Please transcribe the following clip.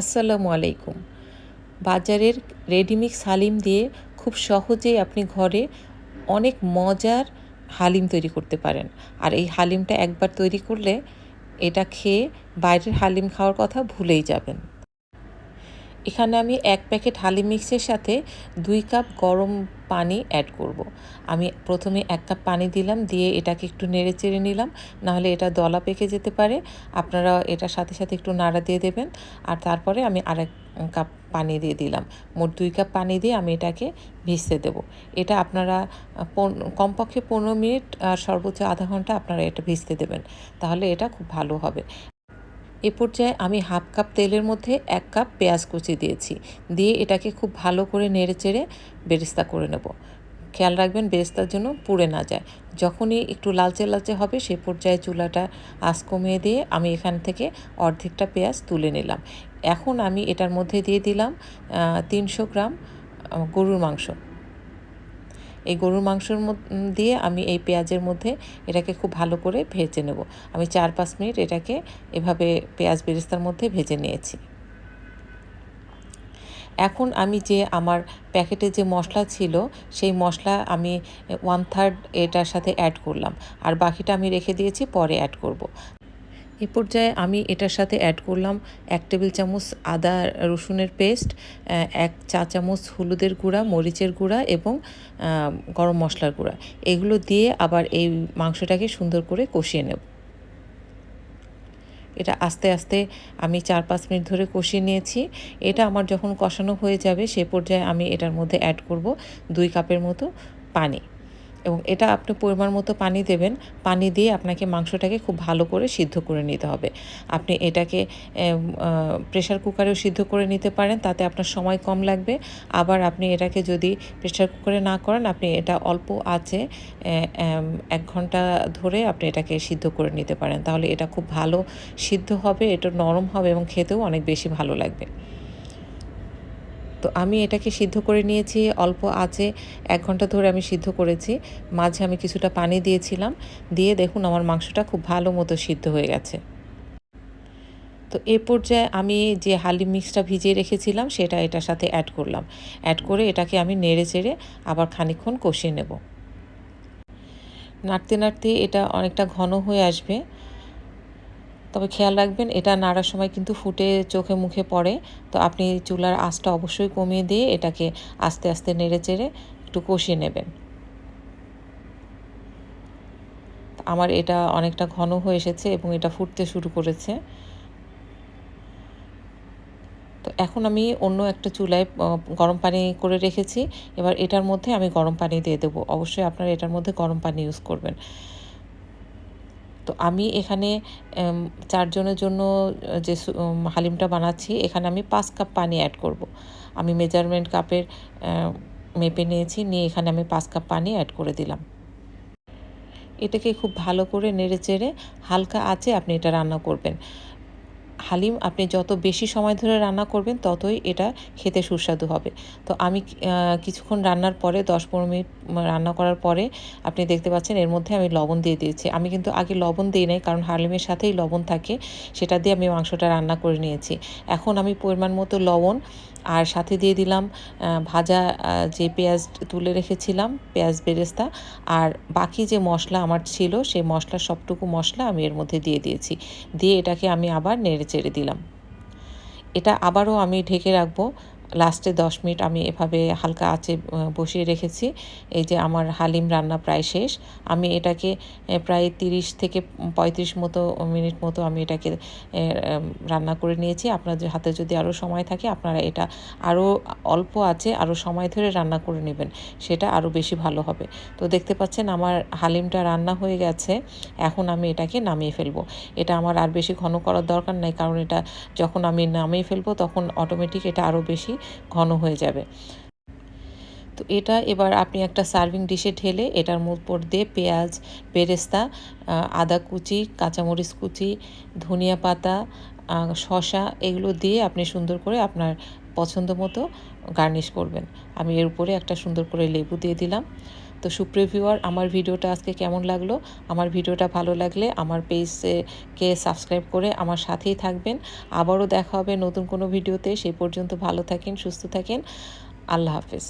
আসসালামু আলাইকুম। বাজারের রেডিমিক্স হালিম দিয়ে খুব সহজেই আপনি ঘরে অনেক মজার হালিম তৈরি করতে পারেন। আর এই হালিমটা একবার তৈরি করলে এটা খেয়ে বাইরের হালিম খাওয়ার কথা ভুলেই যাবেন। এখানে আমি এক প্যাকেট হালিম মিক্সের সাথে দুই কাপ গরম পানি অ্যাড করব। আমি প্রথমে এক কাপ পানি দিলাম, দিয়ে এটাকে একটু নেড়ে চেড়ে নিলাম, নাহলে এটা দলা পেকে যেতে পারে। আপনারা এটার সাথে সাথে একটু নাড়া দিয়ে দেবেন, আর তারপরে আমি আরেক কাপ পানি দিয়ে দিলাম। মোট দুই কাপ পানি দিয়ে আমি এটাকে ভিজতে দেবো। এটা আপনারা কমপক্ষে পনেরো মিনিট আর সর্বোচ্চ আধা ঘণ্টা আপনারা এটা ভিজতে দেবেন, তাহলে এটা খুব ভালো হবে। এ পর্যায়ে আমি হাফ কাপ তেলের মধ্যে এক কাপ পেঁয়াজ কুচি দিয়েছি। দিয়ে এটাকে খুব ভালো করে নেড়ে চেড়ে বেরেস্তা করে নেব। খেয়াল রাখবেন বেরেস্তার জন্য পুড়ে না যায়। যখনই একটু লালচে লালচে হবে সে পর্যায়ে চুলাটা আঁচ কমিয়ে দিয়ে আমি এখান থেকে অর্ধেকটা পেঁয়াজ তুলে নিলাম। এখন আমি এটার মধ্যে দিয়ে দিলাম তিনশো গ্রাম গরুর মাংস। এই গরুর মাংসর দিয়ে আমি এই পেঁয়াজের মধ্যে এটাকে খুব ভালো করে ভেজে নেব। আমি চার পাঁচ মিনিট এটাকে এভাবে পেঁয়াজ বেরেস্তার মধ্যে ভেজে নিয়েছি। এখন আমি যে আমার প্যাকেটে যে মশলা ছিল, সেই মশলা আমি ওয়ান থার্ড এটার সাথে অ্যাড করলাম। আর বাকিটা আমি রেখে দিয়েছি, পরে অ্যাড করব। এ পর্যায়ে আমি এটার সাথে অ্যাড করলাম এক টেবিল চামচ আদা রসুনের পেস্ট এক চা চামচ হলুদের গুঁড়া, মরিচের গুঁড়া এবং গরম মশলার গুঁড়া। এগুলো দিয়ে আবার এই মাংসটাকে সুন্দর করে কষিয়ে নেব। এটা আস্তে আস্তে আমি চার পাঁচ মিনিট ধরে কষিয়ে নিয়েছি। এটা আমার যখন কষানো হয়ে যাবে সে পর্যায়ে আমি এটার মধ্যে অ্যাড করব দুই কাপের মতো পানি। এবং এটা আপনি পরিমাণ মতো পানি দেবেন। পানি দিয়ে আপনাকে মাংসটাকে খুব ভালো করে সিদ্ধ করে নিতে হবে। আপনি এটাকে প্রেশার কুকারেও সিদ্ধ করে নিতে পারেন, তাতে আপনার সময় কম লাগবে। আবার আপনি এটাকে যদি প্রেশার কুকারে না করেন, আপনি এটা অল্প আছে এক ঘণ্টা ধরে আপনি এটাকে সিদ্ধ করে নিতে পারেন। তাহলে এটা খুব ভালো সিদ্ধ হবে, এটা নরম হবে এবং খেতেও অনেক বেশি ভালো লাগবে। তো আমি এটাকে সিদ্ধ করে নিয়েছি, অল্প আছে এক ঘণ্টা ধরে আমি সিদ্ধ করেছি। মাঝে আমি কিছুটা পানি দিয়েছিলাম, দিয়ে দেখুন আমার মাংসটা খুব ভালো মতো সিদ্ধ হয়ে গেছে। তো এ পর্যায়ে আমি যে হালিম মিক্সটা ভিজিয়ে রেখেছিলাম, সেটা এটার সাথে অ্যাড করলাম। অ্যাড করে এটাকে আমি নেড়ে চেড়ে আবার খানিক্ষণ কষিয়ে নেব। নাড়তে নাড়তে এটা অনেকটা ঘন হয়ে আসবে। তবে খেয়াল রাখবেন, এটা নাড়ার সময় কিন্তু ফুটে চোখে মুখে পড়ে। তো আপনি চুলার আঁচটা অবশ্যই কমিয়ে দিয়ে এটাকে আস্তে আস্তে নেড়ে চেড়ে একটু কষিয়ে নেবেন। আমার এটা অনেকটা ঘন হয়ে এসেছে এবং এটা ফুটতে শুরু করেছে। তো এখন আমি অন্য একটা চুলায় গরম পানি করে রেখেছি। এবার এটার মধ্যে আমি গরম পানি দিয়ে দেবো। অবশ্যই আপনারা এটার মধ্যে গরম পানি ইউজ করবেন। তো আমি এখানে চারজনের জন্য যে হালিমটা বানাচ্ছি, এখানে আমি পাঁচ কাপ পানি অ্যাড করব। আমি মেজারমেন্ট কাপের মেপে নিয়েছি, নিয়ে এখানে আমি পাঁচ কাপ পানি অ্যাড করে দিলাম এটাকে খুব ভালো করে নেড়ে চেড়ে হালকা আছে আপনি এটা রান্না করবেন হালিম, আপনি যত বেশি সময় ধরে রান্না করবেন, ততই এটা খেতে সুস্বাদু হবে। তো আমি কিছুক্ষণ রান্নার পরে, দশ পনেরো মিনিট রান্না করার পরে, আপনি দেখতে পাচ্ছেন এর মধ্যে আমি লবণ দিয়ে দিয়েছি। আমি কিন্তু আগে লবণ দিই নাই, কারণ হালিমের সাথেই লবণ থাকে, সেটা দিয়ে আমি মাংসটা রান্না করে নিয়েছি। এখন আমি পরিমাণ মতো লবণ আর সাথে দিয়ে দিলাম ভাজা যে পেঁয়াজ তুলে রেখেছিলাম, পেঁয়াজ বেরেস্তা। আর বাকি যে মশলা আমার ছিল, সেই মশলা সবটুকু মশলা আমি এর মধ্যে দিয়ে দিয়েছি। দিয়ে এটাকে আমি আবার নেড়ে চেড়ে দিলাম। এটা আবারও আমি ঢেকে রাখব। লাস্টে দশ মিনিট আমি এভাবে হালকা আঁচে বসিয়ে রেখেছি। এই যে আমার হালিম রান্না প্রায় শেষ। আমি এটাকে প্রায় তিরিশ থেকে পঁয়ত্রিশ মতো মিনিট মতো আমি এটাকে রান্না করে নিয়েছি। আপনাদের হাতে যদি আরও সময় থাকে, আপনারা এটা আরও অল্প আছে আরও সময় ধরে রান্না করে নেবেন। সেটা আরও বেশি ভালো হবে। তো দেখতে পাচ্ছেন আমার হালিমটা রান্না হয়ে গেছে। এখন আমি এটাকে নামিয়ে ফেলব। এটা আমার আর বেশি ঘন করার দরকার নাই, কারণ এটা যখন আমি নামিয়ে ফেলব, তখন অটোমেটিক এটা আরও বেশি ঘন হয়ে যাবে। তো এটা এবার আপনি একটা সার্ভিং ডিশে ঢেলে এটার উপর দিয়ে পেঁয়াজ, বেরেস্তা আদা কুচি, কাঁচামরিচ কুচি, ধনিয়া পাতা শশা এগুলো দিয়ে আপনি সুন্দর করে আপনার পছন্দ মতো গার্নিশ করবেন। আমি এর উপরে একটা সুন্দর করে লেবু দিয়ে দিলাম। তো সুপ্রিয় সুপ্রিভিউয়ার আমার ভিডিওটা আজকে কেমন লাগল? আমার ভিডিওটা ভালো লাগলে আমার পেজকে সাবস্ক্রাইব করে আমার সাথেই থাকবেন। আবারও দেখা হবে নতুন কোনো ভিডিওতে। সেই পর্যন্ত ভালো থাকেন, সুস্থ থাকেন। আল্লাহ হাফেজ।